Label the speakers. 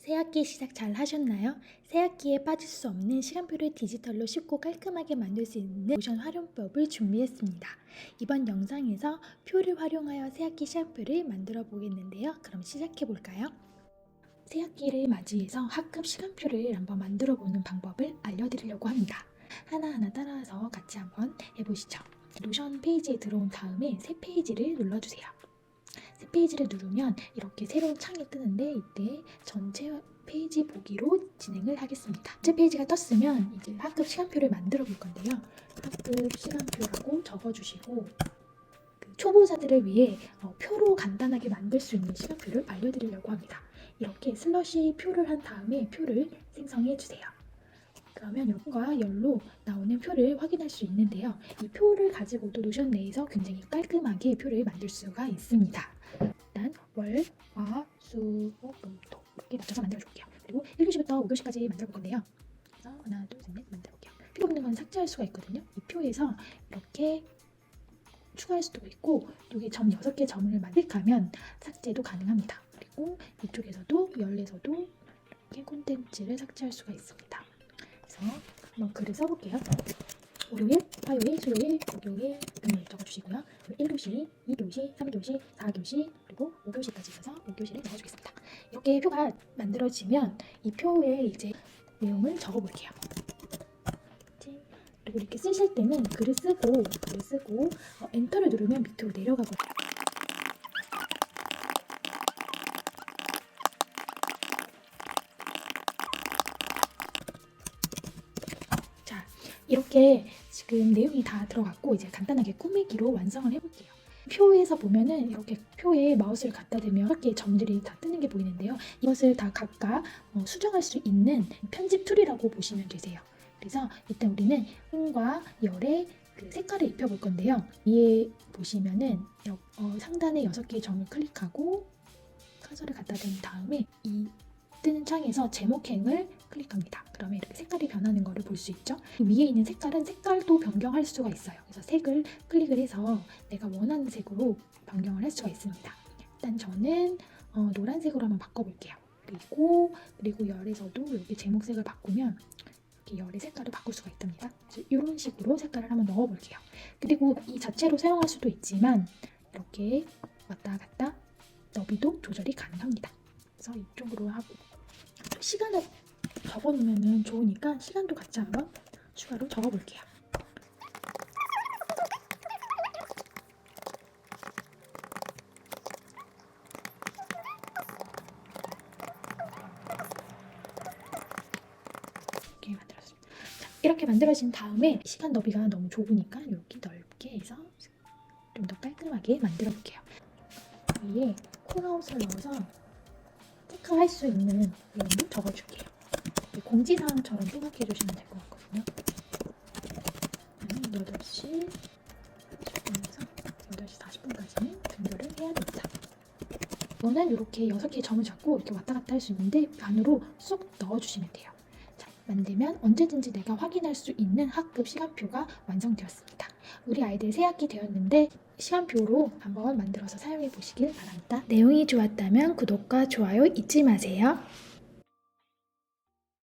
Speaker 1: 새학기 시작 잘 하셨나요? 새학기에 빠질 수 없는 시간표를 디지털로 쉽고 깔끔하게 만들 수 있는 노션 활용법을 준비했습니다. 이번 영상에서 표를 활용하여 새학기 시간표를 만들어 보겠는데요. 그럼 시작해 볼까요? 새학기를 맞이해서 학급 시간표를 한번 만들어 보는 방법을 알려드리려고 합니다. 하나하나 따라서 같이 한번 해보시죠. 노션 페이지에 들어온 다음에 새 페이지를 눌러주세요. 새 페이지를 누르면 이렇게 새로운 창이 뜨는데 이때 전체 페이지 보기로 진행을 하겠습니다. 전체 페이지가 떴으면 이제 학급 시간표를 만들어 볼 건데요. 학급 시간표라고 적어주시고 그 초보자들을 위해 어, 표로 간단하게 만들 수 있는 시간표를 알려드리려고 합니다. 이렇게 슬러시 표를 한 다음에 표를 생성해 주세요. 그러면 여기가 열로 나오는 표를 확인할 수 있는데요. 이 표를 가지고도 노션 내에서 굉장히 깔끔하게 표를 만들 수가 있습니다. 월, 화, 수, 목, 금, 토 이렇게 맞춰서 만들어 줄게요. 그리고 1교시부터 5교시까지 만들어 볼 건데요. 그래서 하나, 둘, 셋, 넷 만들어 볼게요. 필요 없는 건 삭제할 수가 있거든요. 이 표에서 이렇게 추가할 수도 있고 여기 점 6개 점을 만들면 삭제도 가능합니다. 그리고 이쪽에서도 열에서도 이렇게 콘텐츠를 삭제할 수가 있습니다. 그래서 한번 글을 써볼게요. 월요일, 화요일, 수요일, 목요일, 금요일 적어주시고요. 1교시, 2교시, 3교시, 4교시, 그리고 5교시까지 있어서 5교시를 적어주겠습니다. 이렇게 표가 만들어지면 이 표에 이제 내용을 적어볼게요. 그리고 이렇게 쓰실 때는 글을 쓰고 글을 쓰고 어, 엔터를 누르면 밑으로 내려가거든요. 자, 이렇게 지금 내용이 다 들어갔고 이제 간단하게 꾸미기로 완성을 해볼게요. 표에서 보면은 이렇게 표에 마우스를 갖다 대면 이렇게 점들이 다 뜨는 게 보이는데요. 이것을 다 각각 어, 수정할 수 있는 편집 툴이라고 보시면 되세요. 그래서 일단 우리는 흥과 열의 그 색깔을 입혀볼 건데요. 위에 보시면은 여- 어, 상단에 6개의 점을 클릭하고 커서를 갖다 댄 다음에 이 창에서 제목행을 클릭합니다. 그러면 이렇게 색깔이 변하는 것을 볼 수 있죠. 그 위에 있는 색깔은 색깔도 변경할 수가 있어요. 그래서 색을 클릭을 해서 내가 원하는 색으로 변경을 할 수가 있습니다. 일단 저는 어, 노란색으로 한번 바꿔볼게요. 그리고 그리고 열에서도 여기 제목색을 바꾸면 이렇게 열의 색깔을 바꿀 수가 있답니다. 그래서 이런 식으로 색깔을 한번 넣어볼게요. 그리고 이 자체로 사용할 수도 있지만 이렇게 왔다 갔다 너비도 조절이 가능합니다. 그래서 이쪽으로 하고 시간을 적어놓으면 좋으니까 시간도 같이 한번 추가로 적어볼게요. 이렇게 만들었습니다. 자, 이렇게 만들어진 다음에 시간 너비가 너무 좁으니까 이렇게 넓게 해서 좀 더 깔끔하게 만들어 볼게요. 위에 콜아웃을 넣어서 체크할 수 있는 내용을 적어줄게요. 공지사항처럼 생각해 주시면 될 것 같거든요. 8시 40분에서 8시 40분까지는 등교를 해야 됩니다. 이거는 이렇게 6개의 점을 잡고 이렇게 왔다 갔다 할 수 있는데 안으로 쏙 넣어주시면 돼요. 자, 만들면 언제든지 내가 확인할 수 있는 학급 시간표가 완성되었습니다. 우리 아이들 새 학기 되었는데 시간표로 한번 만들어서 사용해 보시길 바랍니다. 내용이 좋았다면 구독과 좋아요 잊지 마세요.